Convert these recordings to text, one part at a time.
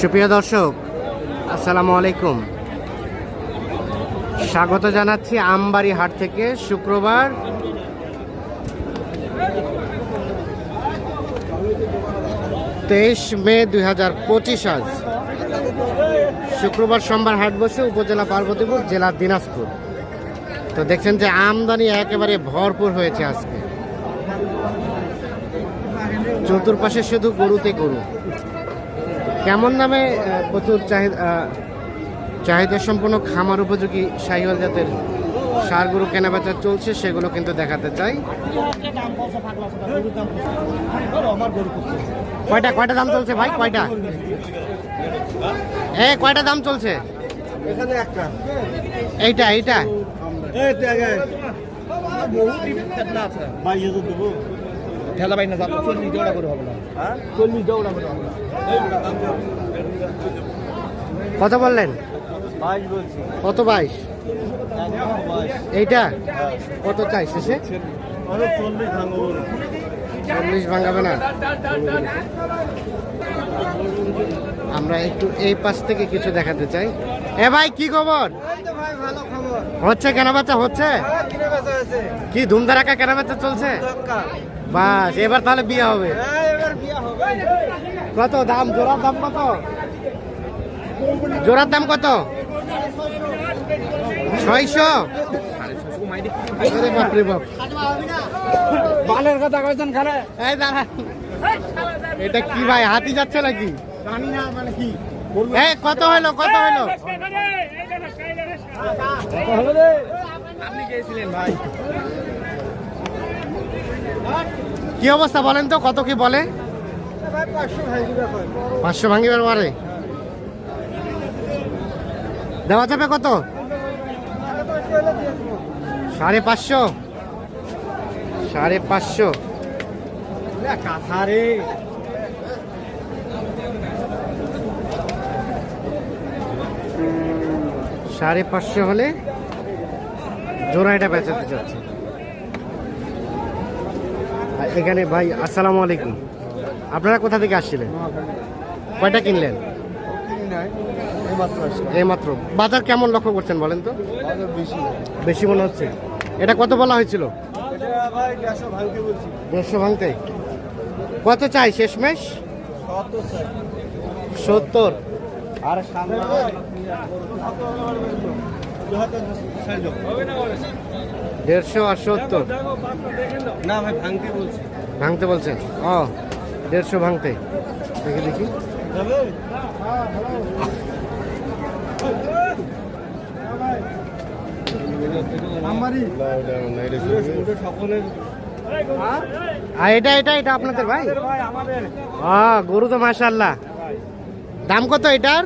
সুপ্রিয় দর্শক, আসসালামু আলাইকুম। স্বাগত জানাচ্ছি আমবাড়ি হাট থেকে, শুক্রবার। তেইশ মে দুই হাজার পঁচিশ আজ। শুক্রবার সোমবার হাট বসে উপজেলা পার্বতীপুর, জেলা দিনাজপুর। তো দেখছেন যে আমদানি একেবারে ভরপুর হয়েছে আজকে। চতুর্পাশে শুধু গরুতে গরু। কেমন দামে আহ, প্রচুর চাহিদা চাহিদা সম্পন্ন খামার উপযোগী সাহিওয়াল জাতের সার গরু কেনাবেচা চলছে সেগুলো কিন্তু দেখাতে চাই। কয়টা কয়টা দাম চলছে ভাই? কয়টা? এ কয়টা দাম চলছে? এইটা এইটা। ঠেলা পাই না যাব চল্লিশ জোড়া করে হবে না। হ্যাঁ? চল্লিশ জোড়া করে হবে না। কত বললেন? কত বাইশ? এইটা? কত চাই শেষে চল্লিশ ভাঙাবে না। আমরা একটু এই পাশ থেকে কিছু দেখাতে চাই। এ ভাই কি খবর? হচ্ছে হচ্ছে? কিনে বেচা হয়েছে। কি ধুমধারাকা কেনাবেচা চলছে? দরকার বাস এবার তাহলে বিয়ে হবে। হ্যাঁ হবে। কত দাম? জোড়ার দাম কত? জোড়ার দাম কত? ছয়শো? বালের কথা কয়েছেন খালে এই দাঁড়া। এটা কি ভাই হাতি যাচ্ছে নাকি? কত হলো কত হলো আপনি কি অবস্থা বলেন তো কত কি বলে পাঁচশো ভাঙিবার মারে দেওয়া যাবে কত সাড়ে পাঁচশো সাড়ে পাঁচশো কাঁথা রে সাড়ে পাঁচশো হলে জোড়া এটা বেচাতে চাচ্ছে এখানে ভাই, আসসালামু আলাইকুম। আপনারা কোথা থেকে আসছিলেন? কয়টা কিনলেন? কিনি নাই এই মাত্র আসছে এই মাত্র বাজার কেমন লক্ষ্য করছেন বলেন তো? বেশি মনে হচ্ছে। এটা কত বলা হয়েছিল? দেড়শো ভাঙতে। কত চাই শেষমেশ? সত্তর। আর সামনে দেড়শো আর সত্তর না ভাই ভাঙতে বলছি। ভাঙতে বলছেন? ও দেড়শো ভাঙতে। দেখি দেখি। এটা এটা এটা আপনাদের ভাই? গরু তো মাশাল্লাহ দাম কত এটার?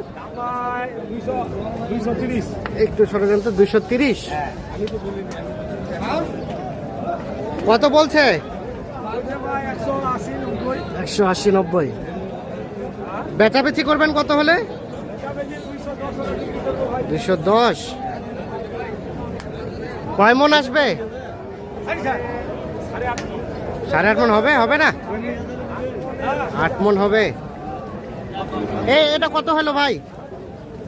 একটু সরে যান তো দুশো তিরিশ। কত বলছে? একশো আশি নব্বই। বেচাবেচি করবেন কত হলে? দুশো দশ। কয় মন আসবে? সাড়ে আট মন হবে হবে না? আট মন হবে। এই এটা কত হলো ভাই?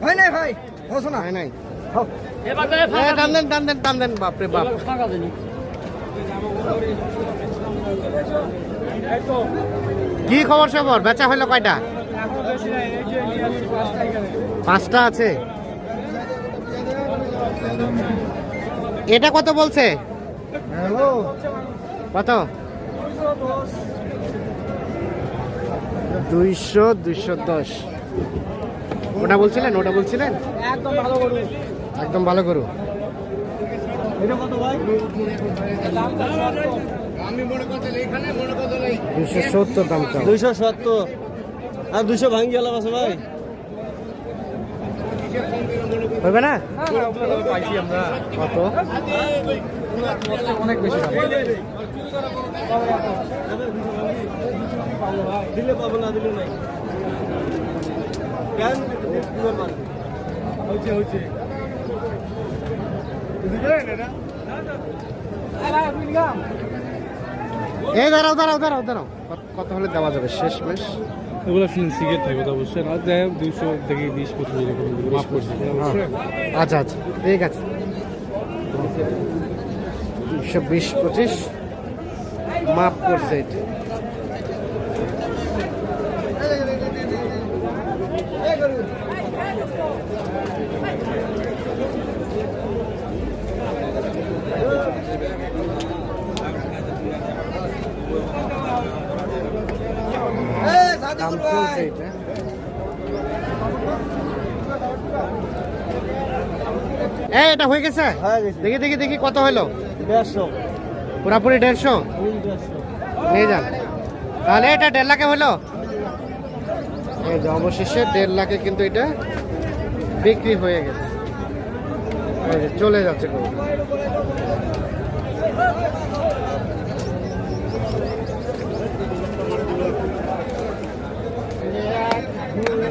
ভাই নাই ভাই বসো না। হয় নাই। এ, টান দেন টান দেন টান দেন বাপরে বাপ। কি খবর সবর? বেচা হলো কয়টা? পাঁচটা আছে। এটা কত বলছে? কত? দুইশো দুইশো দশ। ওটা বলছিলেন ওটা বলছিলেন? একদম ভালো করুন একদম ভালো করু এটা কত ভাই? দুইশো সত্তর দাম দুইশো সত্তর। আর দুইশো ভাঙি গেলাম আছে ভাই। হবে না? কত অনেক বেশি দিলে পাবো না দিলে নাই। এই দাঁড়াও দাঁড়াও দাঁড়াও দাঁড়াও। কত- হলে দেওয়া যাবে? শেষ মেশ? এগুলো সিগারেট থাকবে তো অবশ্যই না যাই হোক দুইশো থেকে বিশ পঁচিশ এরকম মাফ করছি আচ্ছা আচ্ছা। ঠিক আছে। দুশো বিশ পঁচিশ। মাফ করছে এটা দাম চলছে এটা এই এটা হয়ে গেছে? হয়ে দেখি দেখি দেখি কত হলো? দেড়শো। পুরাপুরি দেড়শো? দেড়শো। নিয়ে যান। তাহলে এটা দেড় লাখে হলো? এই যে অবশেষে দেড় লাখে কিন্তু এটা বিক্রি হয়ে গেছে। এই যে চলে যাচ্ছে গরু।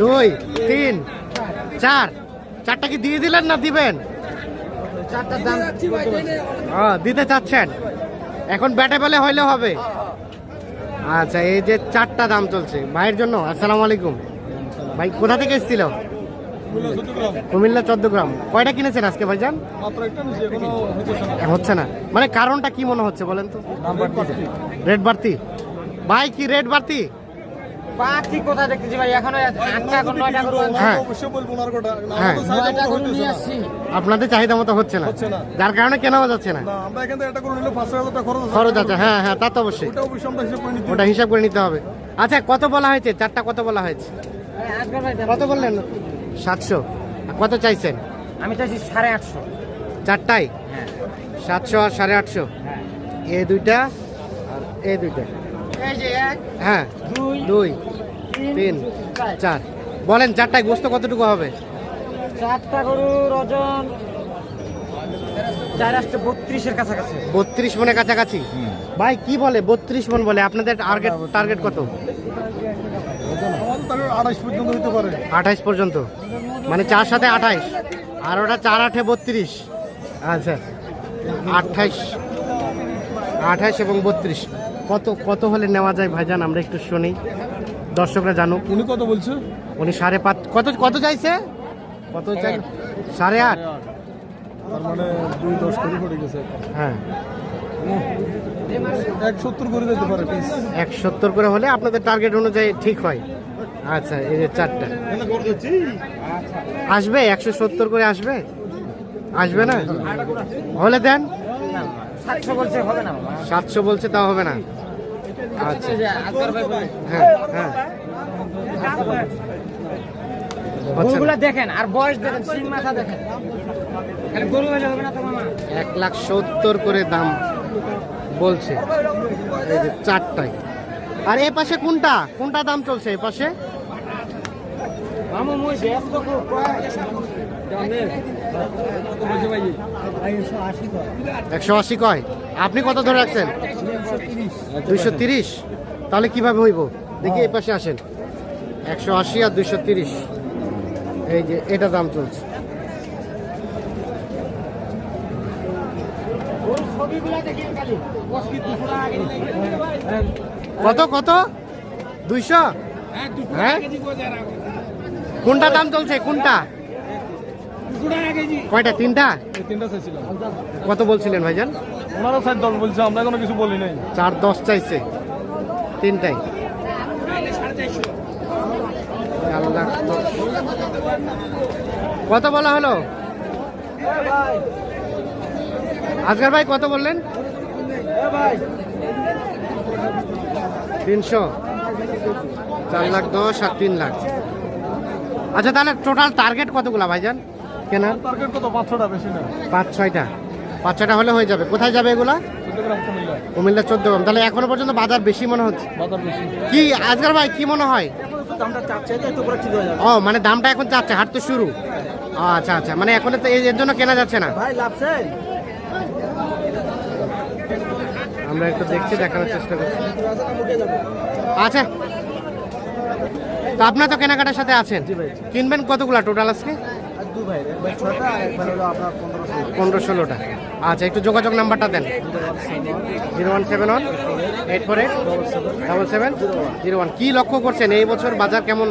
দুই তিন চার। চারটা কি দিয়ে দিলেন না দিবেন? চারটার দাম হ্যাঁ দিতে চাচ্ছেন? এখন ব্যাটে বলে হইলে হবে? আচ্ছা এই যে চারটা দাম চলছে ভাইয়ের জন্য আসসালামু আলাইকুম। ভাই কোথা থেকে এসেছিল? কুমিল্লা চোদ্দ গ্রাম। কয়টা কিনেছেন আজকে ভাইজান? মাত্র একটা নিচে এখনও হইতেছে না। এ, হচ্ছে না। মানে কারণটা কি মনে হচ্ছে বলেন তো? রেট বাড়তি। ভাই কি রেট বাড়তি? পাখি কোথায় দেখতেছি ভাই? এখনও আটটা এখন নয়টা করে হ্যাঁ। অবশ্যই বলব হ্যাঁ। নয়টা নিয়ে আসছি। আপনাদের চাহিদা মতো হচ্ছে না। যার কারণে কেনাও যাচ্ছে না। না আমরা এখান থেকে একটা করে নিলে পাঁচশো হাজার টাকা খরচ আছে। খরচ আছে হ্যাঁ হ্যাঁ তা তো অবশ্যই। ওটা অবশ্যই আমরা হিসাব করে নিতে ওটা হিসাব করে নিতে হবে। আচ্ছা কত বলা হয়েছে? চারটা কত বলা হয়েছে? কত বললেন? সাতশো। কত চাইছেন? আমি চাইছি সাড়ে আটশো। চারটাই হ্যাঁ। সাতশো আর সাড়ে আটশো। হ্যাঁ। এ দুইটা আর এ দুইটা। হ্যাঁ দুই তিন চার। বলেন চারটায় গোস্ত কতটুকু হবে? চারটা গরুর ওজন বত্রিশের কাছাকাছি। বত্রিশ মনের কাছাকাছি? ভাই কি বলে? বত্রিশ মন বলে। আপনাদের টার্গেট টার্গেট কত? আমাদের তাহলে আড়াইশ পর্যন্ত হইতে পারে। আঠাইশ পর্যন্ত। মানে চার সাথে আঠাইশ আর ওটা চার আঠে বত্রিশ। আচ্ছা। আঠাইশ আঠাইশ এবং বত্রিশ। কত কত হলে নেওয়া যায় ভাইজান? আমরা একটু শুনি। দর্শকরা জানুক। উনি কত বলছে? উনি সাড়ে পাঁচ কত কত চাইছে? কত চাই? সাড়ে আট। তার মানে দুই দশ করে পড়ে গেছে। হ্যাঁ। এক সত্তর করে দিতে পারে পিস এক সত্তর করে হলে আপনাদের টার্গেট অনুযায়ী ঠিক হয়। আচ্ছা এই যে চারটা। আসবে? একশো সত্তর করে আসবে? আসবে না? হলে দেন। সাতশো বলছে হবে না বাবা। সাতশো বলছে তা হবে না। আচ্ছা। হ্যাঁ হ্যাঁ। গরুগুলা দেখেন আর বয়স দেখেন সিং মাথা দেখেন। খালি গরু হলে হবে না তো মামা। এক লাখ সত্তর করে দাম বলছে। এই যে চারটায়। আর এ পাশে কোনটা? কোনটা দাম চলছে এ পাশে? মামু মুই একশো আশি কয়? আপনি কত ধরে রাখছেন? দুইশো তিরিশ। তাহলে কীভাবে হইব? দেখি এই পাশে আসেন। একশো আশি আর দুইশো তিরিশ। এই যে, এটা দাম চলছে। কত কত? দুইশো? হ্যাঁ? কোনটা দাম চলছে? কোনটা? কয়টা? তিনটা? তিনটা চাইছিলাম। কত বলছিলেন ভাইজান? ওনারও সাইড দল বলছে আমরা কোনো কিছু বলি নাই। চার দশ চাইছে। তিনটাই। কত বলা হলো? আজকার ভাই কত বললেন? তিনশো। চার লাখ দশ আর তিন লাখ। আচ্ছা তাহলে টোটাল টার্গেট কতগুলা ভাইজান? কেনার পাঁচ ছয়টা। পাঁচ ছয়টা হলে হয়ে যাবে। কোথায় যাবে এগুলা? কুমিল্লা। চোদ্দ গ্রাম। তাহলে এখনও পর্যন্ত বাজার বেশি মনে হচ্ছে? কি আজকাল ভাই কি মনে হয়? ও মানে দামটা এখন চাচ্ছে হাট তো শুরু। আচ্ছা আচ্ছা। মানে এখন তো এর জন্য কেনা যাচ্ছে না। আমরা একটু দেখছি দেখানোর চেষ্টা করছি। আচ্ছা। তো আপনার তো কেনাকাটার সাথে আছেন। কিনবেন কতগুলা টোটাল আজকে? দু ভাই একবার ছটা একবার হলো আপনার পনেরোশো পনেরো ষোলোটা। আচ্ছা একটু যোগাযোগ নাম্বারটা দেন। Zero one seven one eight four eight double seven zero one. কী লক্ষ্য করছেন? এই বছর বাজার কেমন?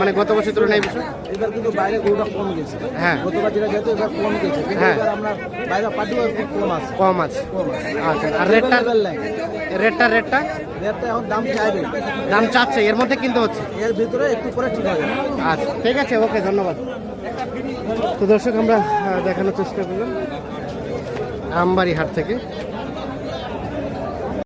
মানে গত বছর তুলনায় এই বছর? এবার কিন্তু বাইরে গরুটা কম গেছে। হ্যাঁ। গতবার যেটা যেহেতু এবার কম গেছে হ্যাঁ। আমরা বাইরে পাটিও কম আছে। কম আছে। আচ্ছা আর রেটটা? রেটটা রেটটা? রেটটা এখন দাম চাইবে। দাম চাচ্ছে এর মধ্যে কিনতে হচ্ছে? এর ভিতরে একটু করে ঠিক হবে। আচ্ছা ঠিক আছে ওকে ধন্যবাদ। তো দর্শক আমরা দেখানোর চেষ্টা করলাম আমবাড়ি হাট থেকে।